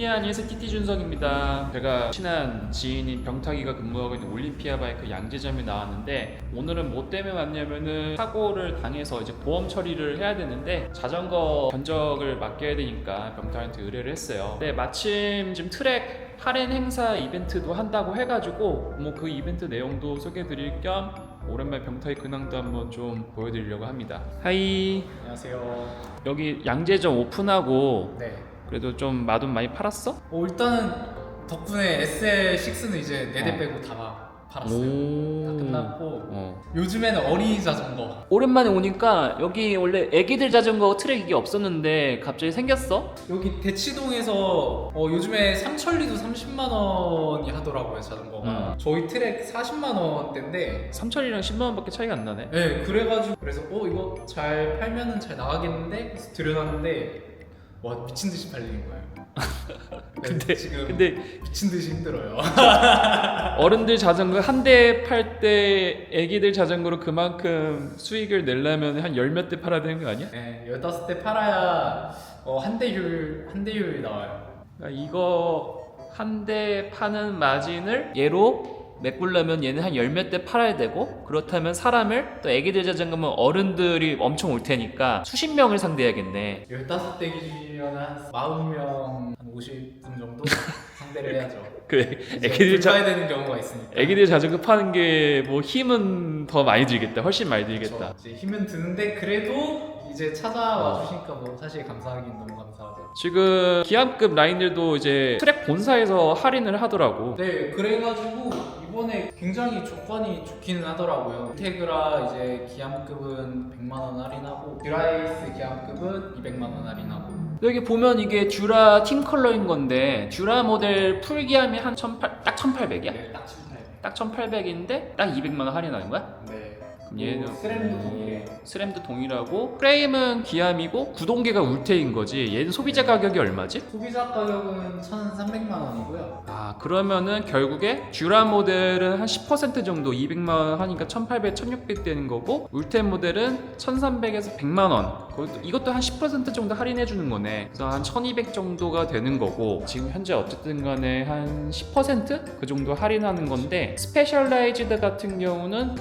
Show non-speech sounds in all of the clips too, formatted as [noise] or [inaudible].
예, 안녕하세요. 띠띠 준석입니다. 제가 친한 지인인 병탁이가 근무하고 있는 올림피아 바이크 양재점에 나왔는데 오늘은 뭐 때문에 왔냐면은 사고를 당해서 이제 보험 처리를 해야 되는데 자전거 견적을 맡겨야 되니까 병탁한테 의뢰를 했어요. 근데 마침 지금 트랙 할인 행사 이벤트도 한다고 해가지고 뭐 그 이벤트 내용도 소개해드릴 겸 오랜만에 병탁이 근황도 한번 좀 보여드리려고 합니다. 하이 안녕하세요. 여기 양재점 오픈하고 네. 그래도 좀 마돈 많이 팔았어? 어, 일단은 덕분에 SL6는 이제 네대 어. 빼고 다 팔았어요. 오. 다 끝났고 어. 요즘에는 어린이 자전거. 오랜만에 오니까 여기 원래 애기들 자전거 트랙 이게 없었는데 갑자기 생겼어? 여기 대치동에서 어, 요즘에 삼천리도 30만 원이 하더라고요 자전거가. 음. 저희 트랙 40만 원대인데. 삼천이랑 10만 원밖에 차이가 안 나네. 네, 그래가지고 그래서 어 이거 잘 팔면은 잘 나가겠는데 그래서 들여놨는데 와 미친 듯이 팔리는 거예요. [laughs] 네, 근데 지금 근데 미친 듯이 힘들어요. [laughs] 어른들 자전거 한 대 팔 때 애기들 자전거로 그만큼 수익을 내려면 한 열 몇 대 팔아야 되는 거 아니야? 네, 15대 팔아야 어, 한 대율 한 대율이 나와요. 그러니까 이거 한 대 파는 마진을 얘로 메꾸려면 얘는 한 열 몇 대 팔아야 되고 그렇다면 사람을 또 애기들 자전거면 어른들이 엄청 올 테니까 수십 명을 상대해야겠네 15대 기준이면 한 40명 한 50분 정도 [laughs] 상대를 해야죠. 그 이제 애기들 자, 불가야 되는 경우가 있으니까. 애기들 자전거 파는 게 뭐 힘은 더 많이 들겠다 훨씬 많이 들겠다 그렇죠. 이제 힘은 드는데 그래도 이제 찾아와 어. 주시니까 뭐 사실 감사하긴 너무 감사하죠. 지금 기암급 라인들도 이제 트랙 본사에서 할인을 하더라고 네, 그래가지고 이번에 굉장히 조건이 좋기는 하더라고요. 테그라 이제 기암급은 100만 원 할인하고 듀라이스 기암급은 200만 원 할인하고 여기 보면 이게 듀라 팀 컬러인 건데 듀라 모델 풀기암이 한 1800, 딱 1800이야? 네, 딱 1800. 딱 1800인데 딱 200만 원 할인하는 거야? 네. 얘는 스램도 동일해요. 스램도 동일하고 프레임은 기암이고 구동계가 울테인 거지 얘는 소비자 가격이 얼마지? 소비자 가격은 1,300만 원이고요. 아 그러면은 결국에 듀라 모델은 한 10% 정도 200만 원 하니까 1800, 1600 되는 거고 울텐 모델은 1300에서 100만 원 그것도- 이것도 한 10% 정도 할인해 주는 거네 그래서 한 1200 정도가 되는 거고 지금 현재 어쨌든 간에 한 10%그 정도 할인하는 건데 스페셜라이즈드 같은 경우는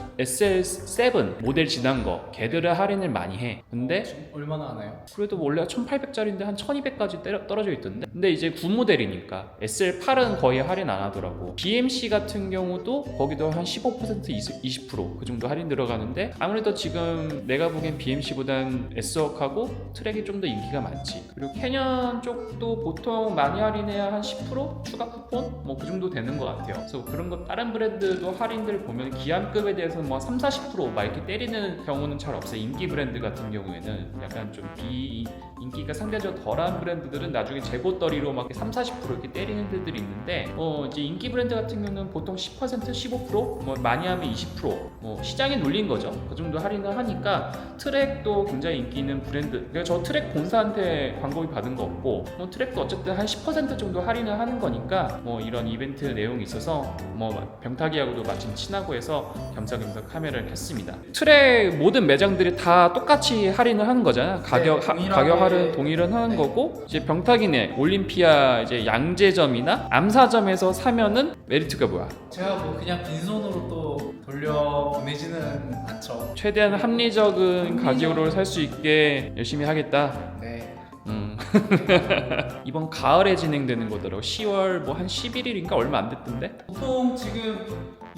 SL7 모델 지난 거 걔들은 할인을 많이 해. 근데 지금 얼마나 하나요? 그래도 원래 1800짜리인데 한 1200까지 떨어져 있던데? 근데 이제 9모델이니까 SL8은 거의 할인 안 하더라고. BMC 같은 경우도 거기도 한 15% 20%, 20%그 정도 할인 들어가는데 아무래도 지금 내가 보기엔 BMC보단 S워크하고 트랙이 좀 더 인기가 많지. 그리고 캐년 쪽도 보통 많이 할인해야 한 10% 추가 쿠폰? 뭐 그 정도 되는 것 같아요. 그래서 그런 거 다른 브랜드도 할인들 보면 기암급에 대해서 뭐 3, 40%막 이렇게 때리는 경우는 잘 없어요. 인기 브랜드 같은 경우에는 약간 좀 비 인기가 상대적으로 덜한 브랜드들은 나중에 재고떨이로 막 3, 40% 이렇게 때리는 데들이 있는데 어 이제 인기 브랜드 같은 경우는 보통 10% 15%뭐 많이 하면 20%뭐 시장에 눌린 거죠. 그 정도 할인을 하니까 트랙도 굉장히 인기 있는 브랜드. 그러니까 저 트랙 본사한테 광고비 받은 거 없고 뭐 트랙도 어쨌든 한 10% 정도 할인을 하는 거니까 뭐 이런 이벤트 내용이 있어서 뭐 병탁이하고도 마침 친하고 해서 겸사겸사 카메라를 켰습니다 트랙 모든 매장들이 다 똑같이 할인을 하는 거잖아 가격 하- 동일하게- 가격 할인 동일은 하는 네. 거고 이제 병탁이네 올림피아 이제 양재점이나 암사점에서 사면은 메리트가 뭐야 제가 뭐 그냥 빈손으로 또 돌려 보내지는 않죠. 최대한 합리적인 가격으로 살 수 있게 열심히 하겠다 네. 음. [laughs] 이번 가을에 진행되는 거더라고 10월 뭐 한 11일인가 얼마 안 됐던데 보통 지금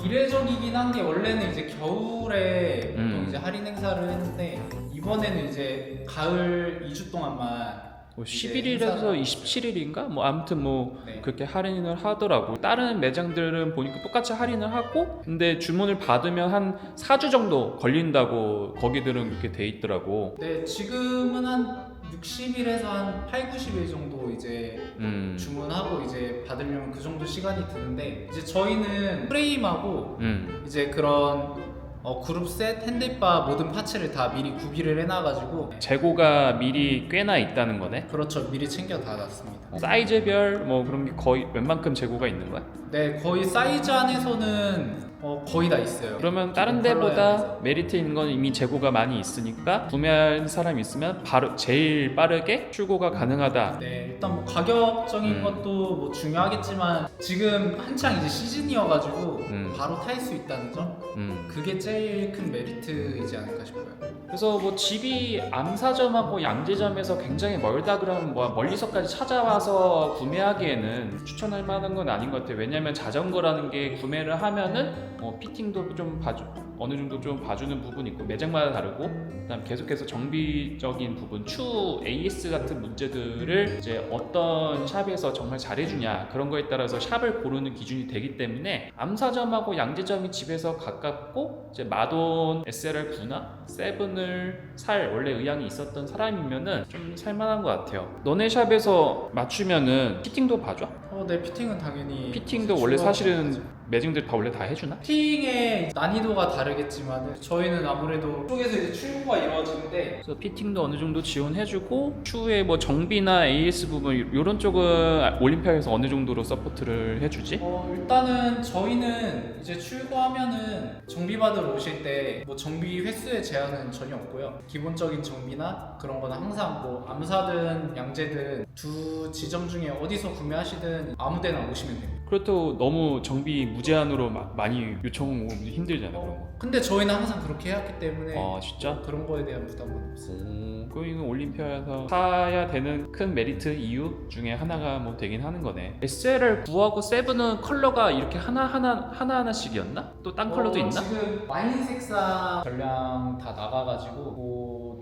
이례적이긴 한 게 원래는 이제 겨울에 보통 음. 이제 할인 행사를 했는데 이번에는 이제 가을 2주 동안만 뭐 이제 11일에서 행사가- 27일인가 뭐 아무튼 뭐 네. 그렇게 할인을 하더라고 다른 매장들은 보니까 똑같이 할인을 하고 근데 주문을 받으면 한 4주 정도 걸린다고 거기들은 그렇게 돼 있더라고 네, 지금은 한 60일에서 한 8, 90일 정도 이제 음. 주문하고 이제 받으려면 그 정도 시간이 드는데 이제 저희는 프레임하고 음. 이제 그런 어, 그룹셋, 핸들바 모든 파츠를 다 미리 구비를 해놔가지고 재고가 미리 꽤나 있다는 거네 그렇죠 미리 챙겨 다 놨습니다. 사이즈별 뭐 그런 게 거의 웬만큼 재고가 있는 거야? 네 거의 사이즈 안에서는 어, 거의 다 있어요. 그러면 다른 데보다. 메리트 있는 건 이미 재고가 많이 있으니까 구매할 사람이 있으면 바로 제일 빠르게 출고가 가능하다. 네, 일단 뭐 가격적인 음. 것도 뭐 중요하겠지만 지금 한창 이제 시즌이어가지고 음. 바로 탈 수 있다는 점 음. 그게 제일 큰 메리트이지 않을까 싶어요. 그래서 뭐 집이 암사점하고 양재점에서 굉장히 멀다 그러면 뭐 멀리서까지 찾아와서 구매하기에는 추천할 만한 건 아닌 것 같아요. 왜냐면 자전거라는 게 구매를 하면은 어, 피팅도 좀 봐주 어느 정도 좀 봐주는 부분이 있고 매장마다 다르고 그다음 계속해서 정비적인 부분 추 AS 같은 문제들을 이제 어떤 샵에서 정말 잘해주냐 그런 거에 따라서 샵을 고르는 기준이 되기 때문에 암사점하고 양재점이 집에서 가깝고 이제 마돈 SLR 9나 세븐을 살 원래 의향이 있었던 사람이면은 좀 살만한 것 같아요. 너네 샵에서 맞추면은 피팅도 봐줘? 어, 네, 피팅은 당연히 피팅도 원래 중요하죠. 사실은 매장들 다 원래 다 해주나? 피팅의 난이도가 다르겠지만 저희는 아무래도 쪽에서 이제 출고가 이루어지는데 그래서 피팅도 어느 정도 지원해주고 추후에 뭐 정비나 AS 부분 이런 쪽은 올림피아에서 어느 정도로 서포트를 해주지? 어, 일단은 저희는 이제 출고하면은 정비 받으러 오실 때 뭐 정비 횟수의 제한은 전혀 없고요. 기본적인 정비나 그런 거는 항상 뭐 암사든 양재든 두 지점 중에 어디서 구매하시든 아무 데나 오시면 됩니다. 그렇다고 너무 정비 무제한으로 막 많이 요청 오면 힘들잖아 그런 거. 근데 저희는 항상 그렇게 해왔기 때문에 아 진짜? 그런 거에 대한 부담은 없어요. 오, 그럼 이건 올림피아에서 사야 되는 큰 메리트 이유 중에 하나가 뭐 되긴 하는 거네. SLR 9하고 7은 컬러가 이렇게 하나 하나 하나 하나씩이었나? 또 딴 컬러도 어, 있나? 지금 와인 색상 전량 다 나가가지고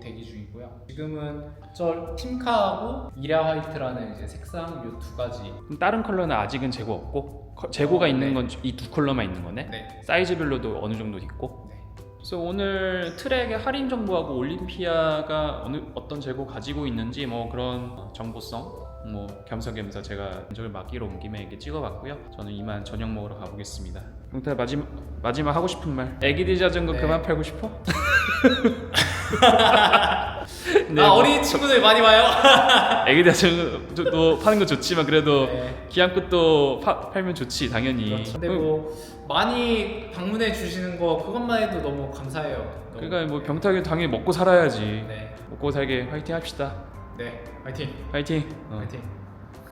그 대기 중이고요. 지금은 저 팀카하고 이랴 화이트라는 이제 색상 요두 가지. 그럼 다른 컬러는 아직은 재고 없고 커- 재고가 어, 있는 네. 건이 두 컬러만 있는 거네. 네. 사이즈별로도 어느 정도 있고. 네. 그래서 오늘 트랙의 할인 정보하고 올림피아가 어느 어떤 재고 가지고 있는지 뭐 그런 정보성 뭐 겸사겸사 제가 면적을 맡기러 온 김에 이렇게 찍어봤고요. 저는 이만 저녁 먹으러 가보겠습니다. 용태 마지막 마지막 하고 싶은 말. 애기들 자전거 네. 그만 팔고 싶어? [laughs] [laughs] 네, 아 뭐 어린 친구들 많이 와요. [laughs] 애기들 자전거도 파는 거 좋지만 그래도 네. 기암끝도 파- 팔면 좋지 당연히. 그렇죠. 근데 뭐 많이 방문해 주시는 거 그것만 해도 너무 감사해요. 너무. 그러니까 뭐 병탁이 당연히 먹고 살아야지. 네. 먹고 살게 화이팅 합시다. 네. 화이팅. 화이팅. 어. 화이팅.